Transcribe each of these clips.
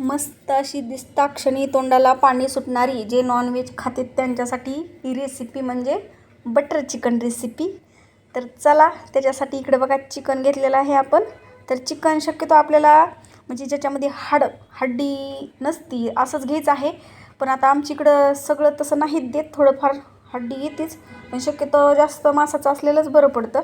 मस्त अशी दिसताक्षणी तोंडाला पाणी सुटणारी जे नॉनव्हेज खातात त्यांच्यासाठी ही रेसिपी म्हणजे बटर चिकन रेसिपी तर चला त्याच्यासाठी इकडे बघा चिकन घेतलेलं आहे आपण. तर चिकन शक्यतो आपल्याला म्हणजे ज्याच्यामध्ये हाड हड्डी नसती असंच घ्यायचं आहे. पण आता आमच्याकडं सगळं तसं नाही देत थोडंफार हड्डी येतेच पण शक्यतो जास्त मासाचं असलेलंच बरं पडतं.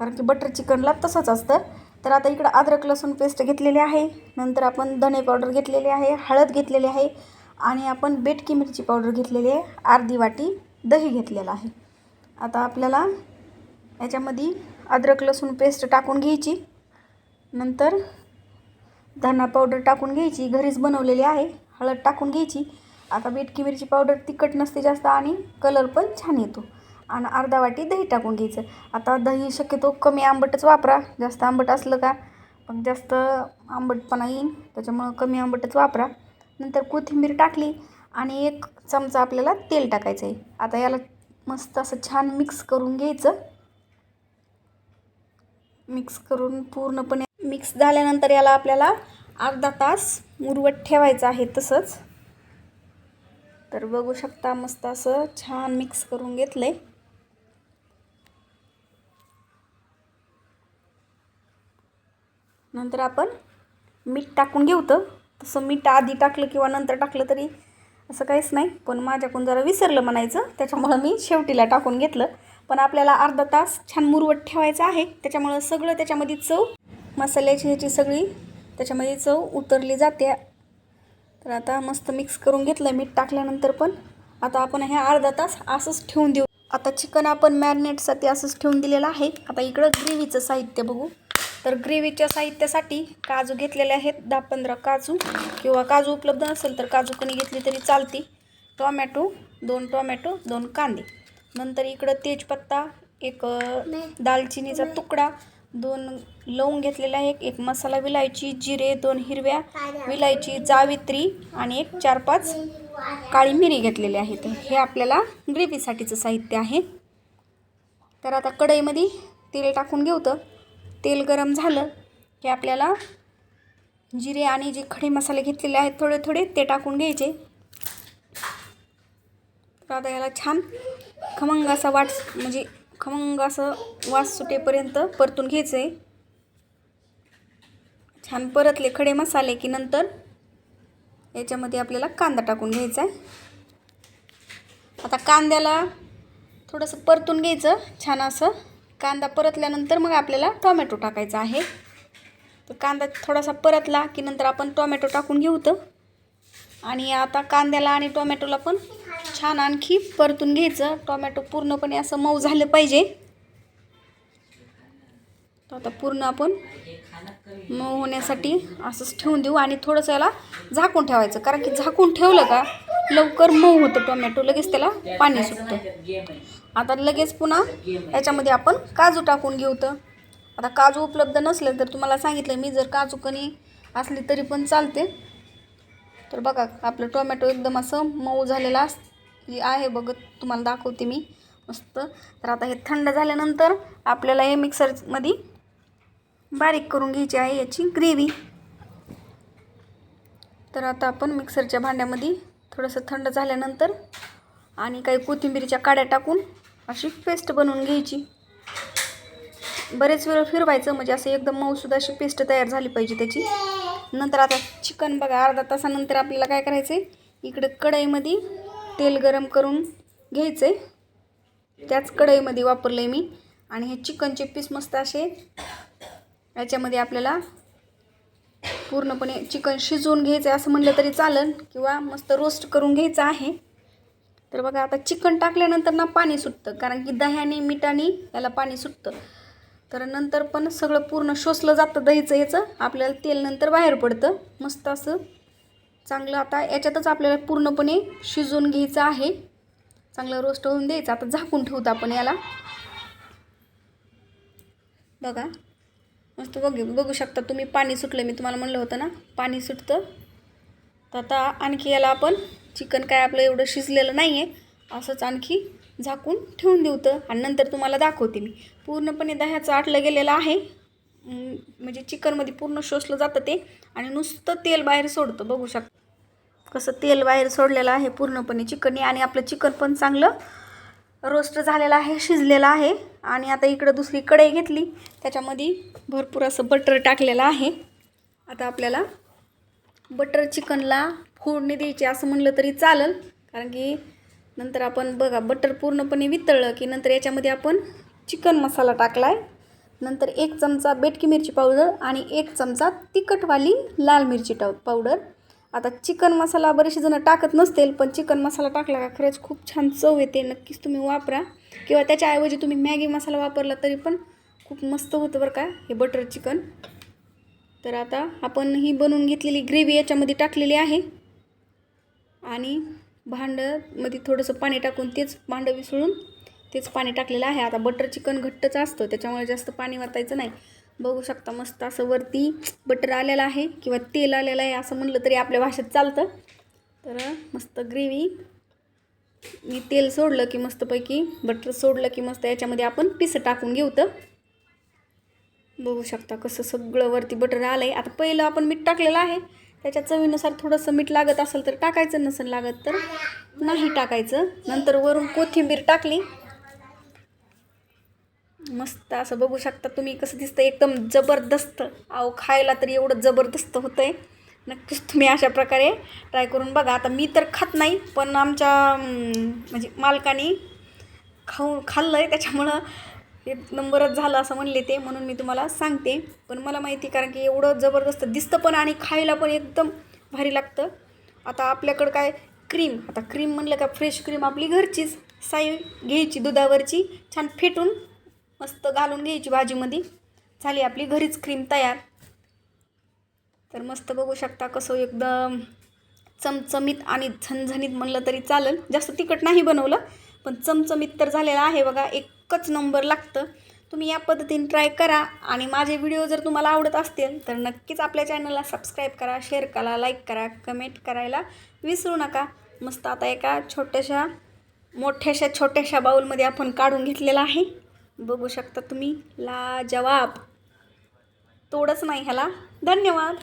कारण की बटर चिकनला तसंच असतं. तर आता इकडं अद्रक लसूण पेस्ट घेतलेली आहे. नंतर आपण धणे पावडर घेतलेली आहे हळद घेतलेली आहे आणि आपण बेटकी मिरची पावडर घेतलेली आहे. अर्धी वाटी दही घेतलेलं आहे. आता आपल्याला याच्यामध्ये अद्रक लसूण पेस्ट टाकून घ्यायची. नंतर धना पावडर टाकून घ्यायची घरीच बनवलेली आहे. हळद टाकून घ्यायची. आता बेटकी मिरची पावडर तिखट नसते जास्त आणि कलर पण छान येतो. आणि अर्धा वाटी दही टाकून घ्यायचं. आता दही शक्यतो कमी आंबटच वापरा. जास्त आंबट असलं का पण जास्त आंबटपणा येईन त्याच्यामुळं कमी आंबटच वापरा. नंतर कोथिंबीर टाकली आणि एक चमचा आपल्याला तेल टाकायचं आहे. आता याला मस्त असं छान मिक्स करून घ्यायचं. मिक्स करून पूर्णपणे मिक्स झाल्यानंतर याला आपल्याला अर्धा तास मुरवत ठेवायचं आहे तसंच. तर बघू शकता मस्त असं छान मिक्स करून घेतलं आहे नंतर आपण मीठ टाकून घेऊ तर. तसं मीठ आधी टाकलं किंवा नंतर टाकलं तरी असं काहीच नाही. पण माझ्याकडून जरा विसरलं म्हणायचं. त्याच्यामुळं मी शेवटीला टाकून घेतलं. पण आपल्याला अर्धा तास छान मुरवत ठेवायचं आहे. त्याच्यामुळं सगळं त्याच्यामध्ये चव मसाल्याची ह्याची सगळी त्याच्यामध्ये चव उतरली जाते. तर आता मस्त मिक्स करून घेतलं मीठ टाकल्यानंतर पण. आता आपण हे अर्धा तास असंच ठेवून देऊ. आता चिकन आपण मॅरिनेटसाठी असंच ठेवून दिलेलं आहे. आता इकडं ग्रेव्हीचं साहित्य बघू. तर ग्रेव्हीच्या साहित्यासाठी काजू घेतलेले आहेत. दहा पंधरा काजू किंवा काजू उपलब्ध नसेल तर काजू कणी घेतली तरी चालते टोमॅटो दोन टोमॅटो दोन कांदे. नंतर इकडं तेजपत्ता एक दालचिनीचा तुकडा दोन लवंग घेतलेला आहे एक मसाला विलायची जिरे दोन हिरव्या विलायची जावित्री आणि एक चार पाच काळी मिरी घेतलेली आहेत. हे आपल्याला ग्रेव्हीसाठीचं साहित्य आहे. तर आता कढईमध्ये तेल टाकून घेऊ तर तेल गरम झालं की आपल्याला जिरे आणि जे खडे मसाले घेतलेले आहेत थोडे थोडे ते टाकून घ्यायचे. तर आता याला छान खमंग असा वाट म्हणजे खमंग असं वास सुटेपर्यंत परतून घ्यायचं. आहे छान परतले खडे मसाले की नंतर याच्यामध्ये आपल्याला कांदा टाकून घ्यायचा आहे. आता कांद्याला थोडंसं परतून घ्यायचं छान असं. कांदा परतल्यानंतर मग आपल्याला टोमॅटो टाकायचा आहे. तर कांदा थोडासा परतला की नंतर आपण टोमॅटो टाकून घेऊ तर आणि आता कांद्याला आणि टोमॅटोला पण छान आणखी परतून घ्यायचं. टोमॅटो पूर्णपणे असं मऊ झालं पाहिजे. तर आता पूर्ण आपण मऊ होण्यासाठी असंच ठेवून देऊ आणि थोडंसं याला झाकून ठेवायचं. कारण की झाकून ठेवलं का लवकर मऊ होतं टोमॅटो. लगेच त्याला पाणी सुटतं. आता लगेच पुन्हा याच्यामध्ये आपण काजू टाकून घेऊ तर. आता काजू उपलब्ध नसले तर तुम्हाला सांगितलं मी जर काजू कणी असली तरी पण चालते. तर बघा आपलं टोमॅटो एकदम असं मऊ झालेला अस आहे बघत तुम्हाला दाखवते मी. मस्त. तर आता हे थंड झाल्यानंतर आपल्याला हे मिक्सरमध्ये बारीक करून घ्यायची आहे याची ग्रेव्ही. तर आता आपण मिक्सरच्या भांड्यामध्ये थोडंसं थंड झाल्यानंतर आणि काही कोथिंबीरीच्या काड्या टाकून अशी पेस्ट बनवून घ्यायची. बरेच वेळ फिरवायचं म्हणजे असं एकदम मऊसुद्धा अशी पेस्ट तयार झाली पाहिजे त्याची. नंतर आता चिकन बघा अर्धा तासानंतर आपल्याला काय करायचं आहे इकडे कढईमध्ये तेल गरम करून घ्यायचं आहे त्याच कढईमध्ये वापरलं आहे मी. आणि हे चिकनचे पीस मस्त असे याच्यामध्ये आपल्याला पूर्णपणे चिकन शिजवून घ्यायचं आहे असं म्हणलं तरी चालेल किंवा मस्त रोस्ट करून घ्यायचं आहे. तर बघा आता चिकन टाकल्यानंतर ना पाणी सुटतं कारण की दह्याने मिठाने याला पाणी सुटतं. तर नंतर पण सगळं पूर्ण शोषलं जातं दहीचं याचं. आपल्याला तेल नंतर बाहेर पडतं. मस्त असं चांगलं आता याच्यातच आपल्याला पूर्णपणे शिजवून घ्यायचं आहे. चांगलं रोस्ट होऊन द्यायचं. आता झाकून ठेवतो आपण याला. बघा. मस्त बघू बघू शकता तुम्ही. पाणी सुटलं मी तुम्हाला म्हणलं होतं ना पाणी सुटतं. तर आता आणखी याला आपण चिकन काय आपलं एवढं शिजलेलं नाही आहे असंच आणखी झाकून ठेवून देऊ तर. आणि नंतर तुम्हाला दाखवते मी. पूर्णपणे दह्याचं आटलं गेलेलं आहे. म्हणजे चिकनमध्ये पूर्ण शोषलं जातं ते. आणि नुसतं तेल बाहेर सोडतं बघू शकता. कसं तेल बाहेर सोडलेलं आहे पूर्णपणे चिकनने. आणि आपलं चिकन पण चांगलं रोस्ट झालेलं आहे शिजलेलं आहे. आणि आता इकडं दुसरी कढई घेतली. त्याच्यामध्ये भरपूर असं बटर टाकलेलं आहे. आता आपल्याला बटर चिकनला फोडणी द्यायची असं म्हणलं तरी चालेल. कारण की नंतर आपण बघा बटर पूर्णपणे वितळलं की नंतर याच्यामध्ये आपण चिकन मसाला टाकला आहे नंतर एक चमचा बेटकी मिरची पावडर आणि एक चमचा तिखटवाली लाल मिरची टाव पावडर आता चिकन मसाला बरेचसे जण टाकत नसतील पण चिकन मसाला टाकला का खरंच खूप छान चव येते. नक्कीच तुम्ही वापरा. किंवा त्याच्याऐवजी तुम्ही मॅगी मसाला वापरला तरी पण खूप मस्त होतं बरं का हे बटर चिकन तर आता आपण ही बनवून घेतलेली ग्रेव्ही याच्यामध्ये टाकलेली आहे. आणि भांडमध्ये थोडंसं पाणी टाकून तेच भांडं विसळून तेच पाणी टाकलेलं आहे. आता बटर चिकन घट्टच असतं त्याच्यामुळे जास्त पाणी वतायचं नाही. बघू शकता मस्त असं वरती बटर आलेलं आहे किंवा तेल आलेलं आहे असं म्हणलं तरी आपल्या भाषेत चालतं. तर मस्त ग्रेव्ही मी तेल सोडलं की मस्तपैकी बटर सोडलं की मस्त याच्यामध्ये आपण पिसं टाकून घेऊ तर बघू शकता कसं सगळं वरती बटर आलं आहे आता पहिलं आपण मीठ टाकलेलं आहे. त्याच्या चवीनुसार थोडंसं मीठ लागत असेल तर टाकायचं नसेल लागत तर नाही टाकायचं. नंतर वरून कोथिंबीर टाकली. मस्त असं बघू शकता तुम्ही कसं दिसतं एकदम जबरदस्त. अहो खायला तरी एवढं जबरदस्त होतं आहे नक्कीच तुम्ही अशा प्रकारे ट्राय करून बघा. आता मी तर खात नाही पण आमच्या म्हणजे मालकाने खाऊ खाल्लं आहे त्याच्यामुळं एक नंबरच झालं असं म्हणले ते म्हणून मी तुम्हाला सांगते. पण मला माहिती कारण की एवढं जबरदस्त दिसतं पण आणि खायला पण एकदम भारी लागतं. आता आपल्याकडं काय क्रीम आता क्रीम म्हणलं का फ्रेश क्रीम आपली घरचीच. साई घ्यायची दुधावरची छान फेटून मस्त घालून घ्यायची भाजीमध्ये. झाली आपली घरीच क्रीम तयार. तर मस्त बघू शकता कसं एकदम चमचमीत आणि झणझणीत म्हणलं तरी चालेल. जास्त तिखट नाही बनवलं पण चमचमीत तर झालेलं आहे बघा एकच नंबर लागतं. तुम्ही या पद्धतीने ट्राय करा आणि माझे व्हिडिओ जर तुम्हाला आवडत असतील तर नक्कीच आपल्या चॅनलला सबस्क्राईब करा शेअर करा लाईक करा कमेंट करायला विसरू नका. मस्त आता एका छोट्याशा मोठ्याशा छोट्याशा बाऊलमध्ये आपण काढून घेतलेला आहे. बघू शकता तुम्ही. लाजवाब. तोडच नाही ह्याला. धन्यवाद.